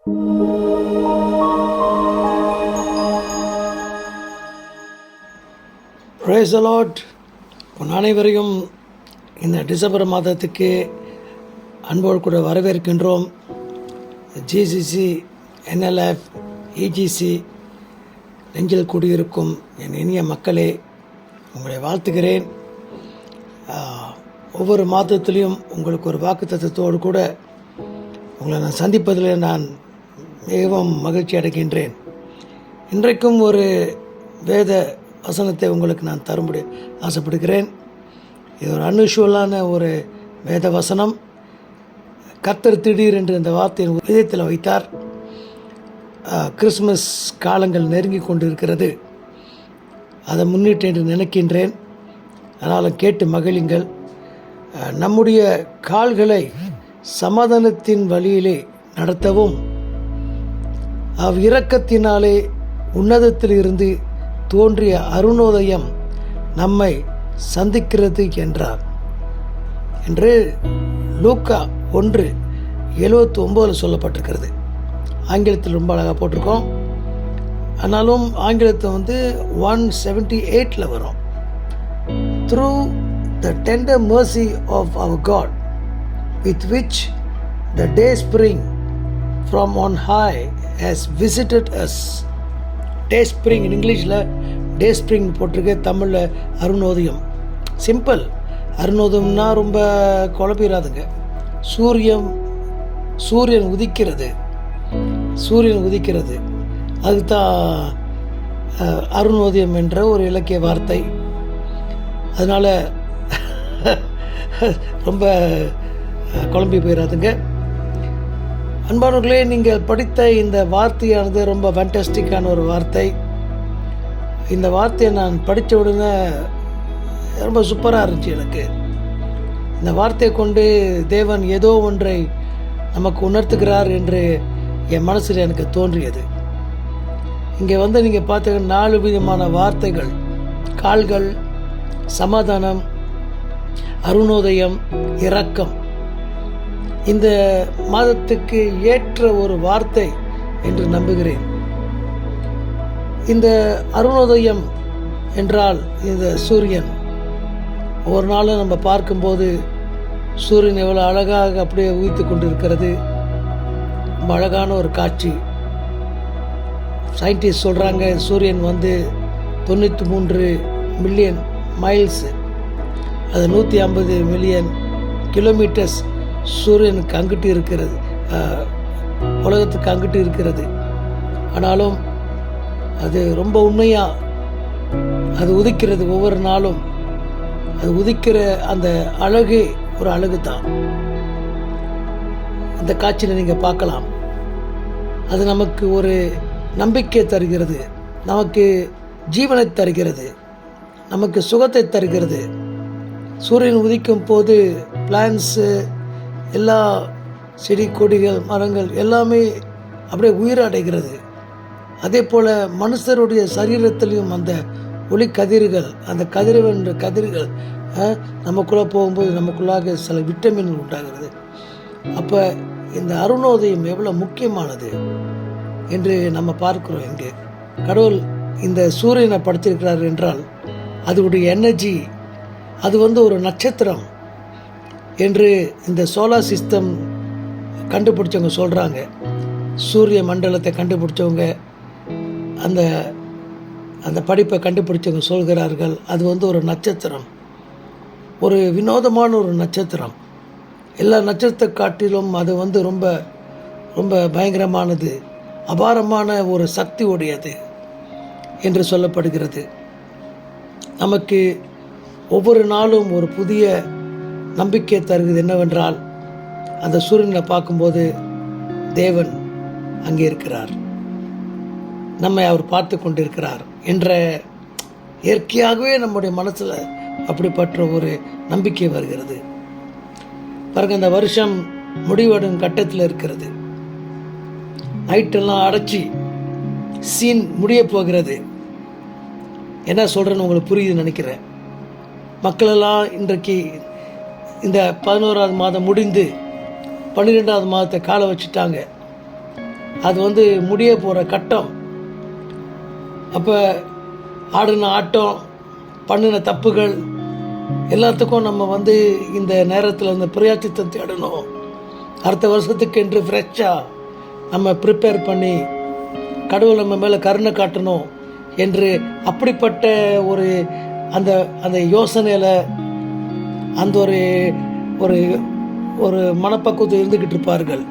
Brace allot உன் அனைவரையும் இந்த டிசம்பர் மாதத்துக்கு அன்போடு கூட வரவேற்கின்றோம். ஜிசிசி என்எல்எஃப் இஜிசி நெஞ்சில் கூடியிருக்கும் என் இனிய மக்களே உங்களை வாழ்த்துகிறேன். ஒவ்வொரு மாதத்திலையும் உங்களுக்கு ஒரு வாக்குத்தத்தத்தோடு கூட உங்களை நான் சந்திப்பதில் நான் மிகவும் மகிழ்ச்சி அடைகின்றேன். இன்றைக்கும் ஒரு வேத வசனத்தை உங்களுக்கு நான் தரும்படி ஆசைப்படுகிறேன். இது ஒரு அன்யூஷுவலான ஒரு வேத வசனம். கத்தர் திடீர் என்று இந்த வார்த்தையின் விதத்தில் வைத்தார். கிறிஸ்மஸ் காலங்கள் நெருங்கி கொண்டிருக்கிறது. அதை முன்னிட்டு என்று நினைக்கின்றேன். அதனால் கேட்டு மகிழுங்கள். நம்முடைய கால்களை சமாதானத்தின் வழியிலே நடத்தவும். அவ் உன்னதத்திலிருந்து உன்னதத்தில் இருந்து தோன்றிய அருணோதயம் நம்மை சந்திக்கிறது என்றார். என்று லூக்கா ஒன்று எழுபத்தி ஒம்போதில் சொல்லப்பட்டிருக்கிறது. ஆங்கிலத்தில் ரொம்ப அழகாக போட்டிருக்கோம். ஆனாலும் ஆங்கிலத்தை வந்து ஒன் செவன்டி எயிட்டில் வரும். Through the tender mercy of our God with which the dayspring from on high has visited us dayspring இங்கிலீஷில் டே ஸ்ப்ரிங் போட்டிருக்கு தமிழில் அருணோதயம். சிம்பிள் அருணோதயம்னா ரொம்ப குழப்பிடாதுங்க சூரியன் சூரியன் உதிக்கிறது. சூரியன் உதிக்கிறது. அதுதான் அருணோதயம் என்ற ஒரு இலக்கிய வார்த்தை. அதனால் ரொம்ப குழம்பி போயிடாதுங்க அன்பானவர்களே நீங்கள் படித்த இந்த வார்த்தையானது ரொம்ப ஃபேண்டஸ்டிக்கான ஒரு வார்த்தை. இந்த வார்த்தையை நான் படித்த உடனே ரொம்ப சூப்பராக இருந்துச்சு எனக்கு. இந்த வார்த்தையை கொண்டு தேவன் ஏதோ ஒன்றை நமக்கு உணர்த்துகிறார் என்று என் மனசில் எனக்கு தோன்றியது. இங்கே வந்து நீங்கள் பார்த்தீங்கன்னா நாலு விதமான வார்த்தைகள். கால்கள் சமாதானம் அருணோதயம் இரக்கம். இந்த மாதத்துக்கு ஏற்ற ஒரு வார்த்தை என்று நம்புகிறேன். இந்த அருணோதயம் என்றால் இந்த சூரியன். ஒரு நாளும் நம்ம பார்க்கும்போது சூரியன் எவ்வளோ அழகாக அப்படியே உயித்து கொண்டு இருக்கிறது ரொம்ப அழகான ஒரு காட்சி. சயின்டிஸ்ட் சொல்கிறாங்க சூரியன் வந்து தொண்ணூற்றி மூன்று மில்லியன் மைல்ஸ் அது நூற்றி ஐம்பது மில்லியன் கிலோமீட்டர்ஸ் சூரியனுக்கு அங்கிட்டு இருக்கிறது. உலகத்துக்கு அங்கிட்டு இருக்கிறது. ஆனாலும் அது ரொம்ப உண்மையாக அது உதிக்கிறது ஒவ்வொரு நாளும். அது உதிக்கிற அந்த அழகு ஒரு அழகு தான் அந்த காட்சியில் நீங்கள் பார்க்கலாம். அது நமக்கு ஒரு நம்பிக்கை தருகிறது. நமக்கு ஜீவனை தருகிறது. நமக்கு சுகத்தை தருகிறது. சூரியன் உதிக்கும் போது பிளான்ஸு எல்லா செடி கொடிகள் மரங்கள் எல்லாமே அப்படியே உயிரடைகிறது. அதே போல் மனுஷருடைய சரீரத்திலையும் அந்த ஒளி கதிர்கள் அந்த கதிரவன்ற கதிர்கள் நமக்குள்ளே போகும்போது நமக்குள்ளாக சில விட்டமின்கள் உண்டாகிறது. அப்போ இந்த அருணோதயம் எவ்வளோ முக்கியமானது என்று நம்ம பார்க்கிறோம் இங்கே. கடவுள் இந்த சூரியனை படைத்திருக்கிறார் என்றால் அதோடைய எனர்ஜி அது வந்து ஒரு நட்சத்திரம். என்று இந்த சோலார் சிஸ்டம் கண்டுபிடிச்சவங்க சொல்கிறாங்க சூரிய மண்டலத்தை கண்டுபிடிச்சவங்க அந்த அந்த படிப்பை கண்டுபிடிச்சவங்க சொல்கிறார்கள். அது வந்து ஒரு நட்சத்திரம். ஒரு வினோதமான ஒரு நட்சத்திரம். எல்லா நட்சத்திர காட்டிலும் அது வந்து ரொம்ப ரொம்ப பயங்கரமானது. அபாரமான ஒரு சக்தி உடையது என்று சொல்லப்படுகிறது. நமக்கு ஒவ்வொரு நாளும் ஒரு புதிய நம்பிக்கை தருகிறது என்னவென்றால் அந்த சூரியனை பார்க்கும்போது தேவன் அங்கே இருக்கிறார். நம்மை அவர் பார்த்து கொண்டிருக்கிறார் என்ற இயற்கையாகவே நம்முடைய மனசில் அப்படிப்பட்ட ஒரு நம்பிக்கை வருகிறது. பாருங்க இந்த வருஷம் முடிவடும் கட்டத்தில் இருக்கிறது. நைட்டெல்லாம் அடைச்சி சீன் முடிய போகிறது. என்ன சொல்கிறேன்னு உங்களுக்கு புரியுதுன்னு நினைக்கிறேன். மக்களெல்லாம் இன்றைக்கு இந்த பதினோராவது மாதம் முடிந்து பன்னிரெண்டாவது மாதத்தை காலை வச்சுட்டாங்க. அது வந்து முடிய போகிற கட்டம். அப்போ ஆடின ஆட்டம் பண்ணின தப்புகள் எல்லாத்துக்கும் நம்ம வந்து இந்த நேரத்தில் இந்த பிரயாச்சித்தை தேடணும். அடுத்த வருஷத்துக்கு என்று ஃப்ரெஷ்ஷாக நம்ம ப்ரிப்பேர் பண்ணி கடவுள் நம்ம மேலே கருணை காட்டணும் என்று அப்படிப்பட்ட ஒரு அந்த அந்த யோசனையில் அந்த ஒரு ஒரு ஒரு மனப்பக்குவத்தில் இருந்துக்கிட்டு இருப்பார்கள்.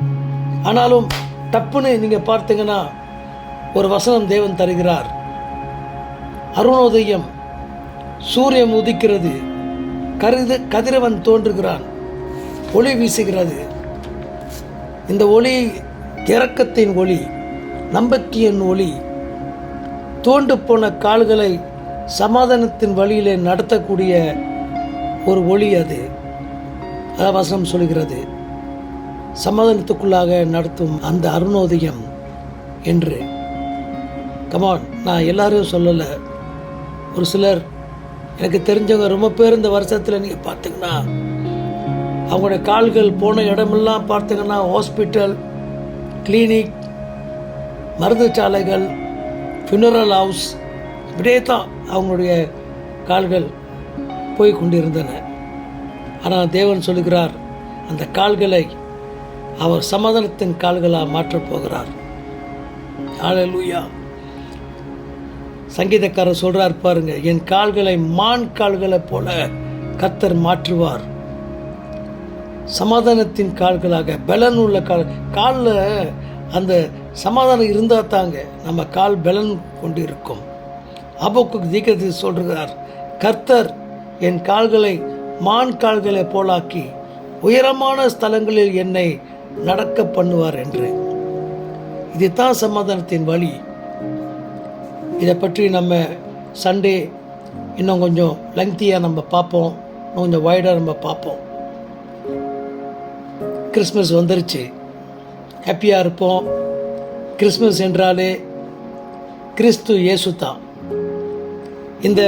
ஆனாலும் டப்புன்னு நீங்கள் பார்த்தீங்கன்னா ஒரு வசனம் தேவன் தருகிறார். அருணோதயம் சூரியன் உதிக்கிறது கருது கதிரவன் தோன்றுகிறான் ஒளி வீசுகிறது. இந்த ஒளி இறக்கத்தின் ஒளி நம்பிக்கையின் ஒளி தோண்டு போன கால்களை சமாதானத்தின் வழியிலே நடத்தக்கூடிய ஒரு ஒளி அது. வசனம் சொல்கிறது சமாதானத்துக்குள்ளாக நடத்தும் அந்த அருணோதயம் என்று. கமான் நான் எல்லாரையும் சொல்லலை. ஒரு சிலர் எனக்கு தெரிஞ்சவங்க ரொம்ப பேர் இந்த வருஷத்தில் நீங்கள் பார்த்தீங்கன்னா அவங்களுடைய கால்கள் போன இடமெல்லாம் பார்த்தீங்கன்னா ஹாஸ்பிட்டல் கிளினிக் மருந்துச்சாலைகள் ஃபினரல் ஹவுஸ் இப்படியே தான் அவங்களுடைய கால்கள் போய் கொண்டிருந்தன. ஆனால் தேவன் சொல்கிறார் அந்த கால்களை அவர் சமாதானத்தின் கால்களாக மாற்றப் போகிறார். ஹalleluya. சங்கீதக்காரர் சொல்றார் பாருங்க என் கால்களை மான் கால்களைப் போல கத்தர் மாற்றுவார். சமாதானத்தின் கால்களாக பலன் உள்ள கால் காலில் அந்த சமாதானம் இருந்தால் தாங்க நம்ம கால் பலன் கொண்டு இருக்கும் அபோக்கு தீக்கத்தை சொல்கிறார் கர்த்தர் என் கால்களை மான் கால்களை போலாக்கி உயரமான ஸ்தலங்களில் என்னை நடக்க பண்ணுவார் என்று. இதுதான் சமாதானத்தின் வழி. இதை பற்றி நம்ம சண்டே இன்னும் கொஞ்சம் லெங்க்தியாக நம்ம பார்ப்போம். இன்னும் கொஞ்சம் வைடாக நம்ம பார்ப்போம். கிறிஸ்மஸ் வந்துருச்சு. ஹாப்பியாக இருப்போம். கிறிஸ்மஸ் என்றாலே கிறிஸ்து இயேசு தான். இந்த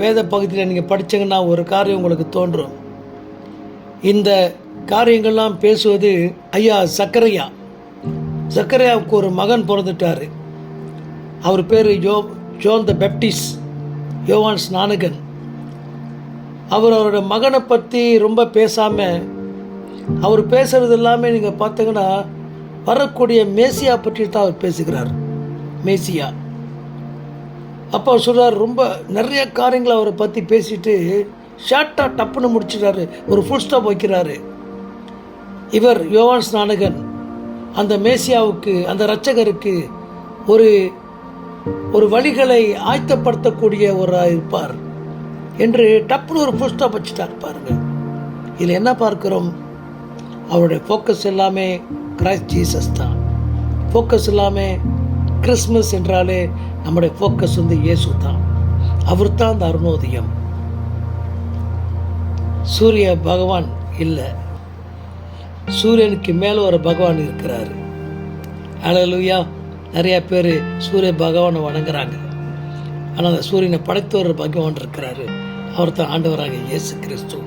வேத பகுதியில் நீங்கள் படிச்சீங்கன்னா ஒரு காரியம் உங்களுக்கு தோன்றும். இந்த காரியங்கள்லாம் பேசுவது ஐயா சக்கரையா. சக்கரையாவுக்கு ஒரு மகன் பிறந்துட்டார். அவர் பேர் யோ ஜோன் த பெப்டிஸ் யோவான் ஸ்நானகன். அவர் அவரோட மகனை பற்றி ரொம்ப பேசாமல் அவர் பேசுகிறது எல்லாமே நீங்கள் பார்த்தீங்கன்னா வரக்கூடிய மேசியா பற்றி தான் அவர் பேசுகிறார். மேசியா. அப்பா சொல்கிறார் ரொம்ப நிறைய காரியங்களை அவரை பற்றி பேசிட்டு ஷார்ட்டாக டப்புன்னு முடிச்சிட்டாரு ஒரு ஃபுல் ஸ்டாப் வைக்கிறாரு. இவர் யோவான் ஸ்நானகன். அந்த மேசியாவுக்கு அந்த ரச்சகருக்கு ஒரு ஒரு வழிகளை ஆயத்தப்படுத்தக்கூடிய ஒரு இருப்பார் என்று டப்புன்னு ஒரு ஃபுல் ஸ்டாப் வச்சுட்டார் பாருங்க. இதில் என்ன பார்க்கிறோம்? அவருடைய ஃபோக்கஸ் எல்லாமே கிரைஸ்ட் ஜீசஸ் தான். ஃபோக்கஸ் எல்லாமே கிறிஸ்மஸ் என்றாலே நம்முடைய ஃபோக்கஸ் வந்து இயேசு தான் அவர் தான் அந்த அருணோதயம். சூரிய பகவான் இல்லை. சூரியனுக்கு மேலே ஒரு பகவான் இருக்கிறார். அழலுயா நிறையா பேர் சூரிய பகவானை வணங்குறாங்க. ஆனால் அந்த சூரியனை படைத்த ஒரு பகவான் இருக்கிறாரு. அவர் தான் ஆண்டவராக இயேசு கிறிஸ்து.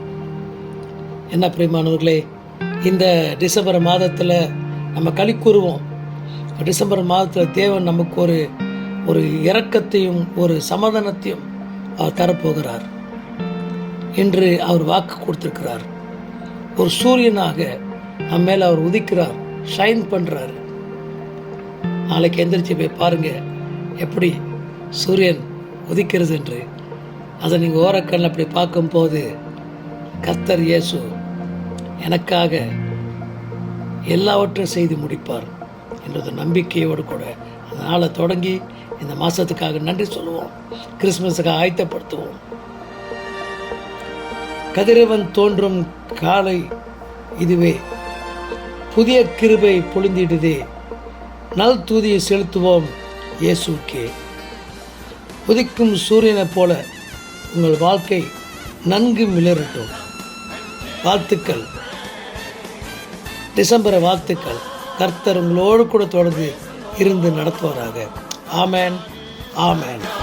என்ன பிரியமானவர்களே இந்த டிசம்பர் மாதத்தில் நம்ம களி கூறுவோம். டிசம்பர் மாதத்தில் தேவன் நமக்கு ஒரு ஒரு இரக்கத்தையும் ஒரு சமாதானத்தையும் அவர் தரப்போகிறார். என்று அவர் வாக்கு கொடுத்திருக்கிறார். ஒரு சூரியனாக நம்ம மேலே அவர் உதிக்கிறார் ஷைன் பண்ணுறார் நாளைக்கு எந்திரிச்சு போய் பாருங்கள் எப்படி சூரியன் உதிக்கிறது என்று. அதை நீங்கள் ஓரக்கண்ணில் அப்படி பார்க்கும்போது கத்தர் இயேசு எனக்காக எல்லாவற்றையும் செய்து முடிப்பார். என்ற நம்பிக்கையோடு கூட அந்த நாளை தொடங்கி இந்த மாதத்துக்காக நன்றி சொல்லுவோம். கிறிஸ்மஸுக்காக ஆயத்தப்படுத்துவோம். கதிரவன் தோன்றும் காலை இதுவே. புதிய கிருபை பொழிந்திடுதே. நல் தூதியை செலுத்துவோம் இயேசுக்கே. உதிக்கும் சூரியனைப் போல உங்கள் வாழ்க்கை நன்கு மிளரட்டும். வாழ்த்துக்கள். டிசம்பர் வாழ்த்துக்கள். கர்த்தர் உங்களோடு கூட தொடர்ந்து இருந்து நடத்துவாராக. ஆமேன். ஆமேன்.